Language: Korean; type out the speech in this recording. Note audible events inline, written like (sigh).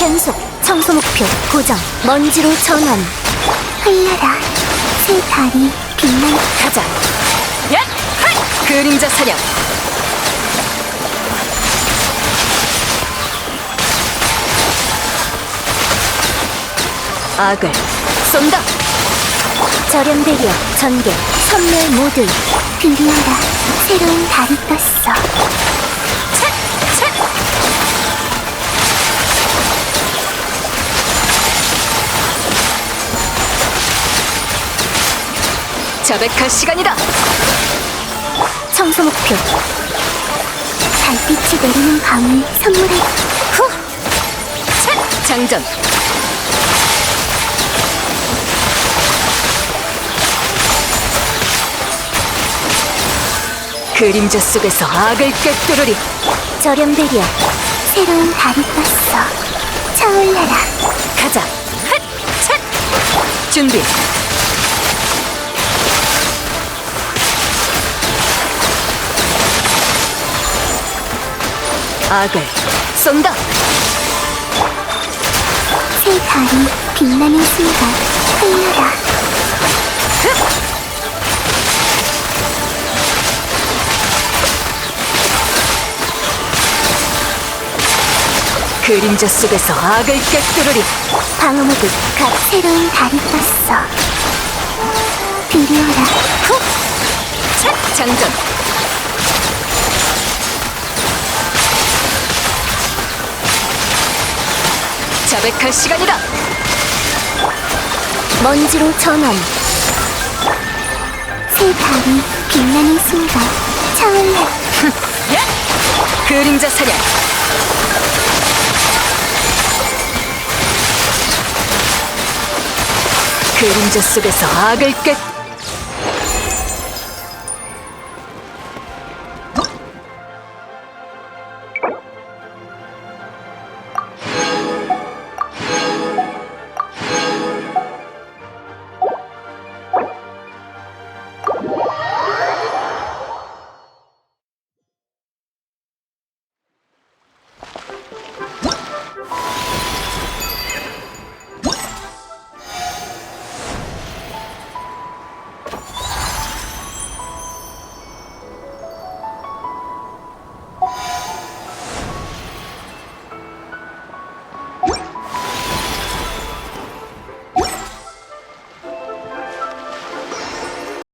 신속 청소 목표 고정 먼지로 전환 흘러라 새 달이 빛나 가자. 야! 하이! 그림자 사냥. 악을 쏜다. 저렴 대려 전개 선멸 모드 그리하라 새로운 달이 떴어 자백할 시간이다. 청소 목표 달빛이 내리는 밤을 선물해 후 책! 장전. 그림자 속에서 악을 꿰뚫으리. 저렴 대려 새로운 달이 떴어 차올라라 가자. 핫! 책! 준비. 악을 쏜다. 새 달이 빛나는 순간 흘러라 그림자 속에서 악을 꿰뚫으리. 방어 모드 각 새로운 달이 떴어 그리하라 후 책! 장전. 자백할 시간이다. 먼지로 전환 새 달이 빛나는 순간 차올라 야! (laughs) 그림자 사냥. 그림자 속에서 악을 꿰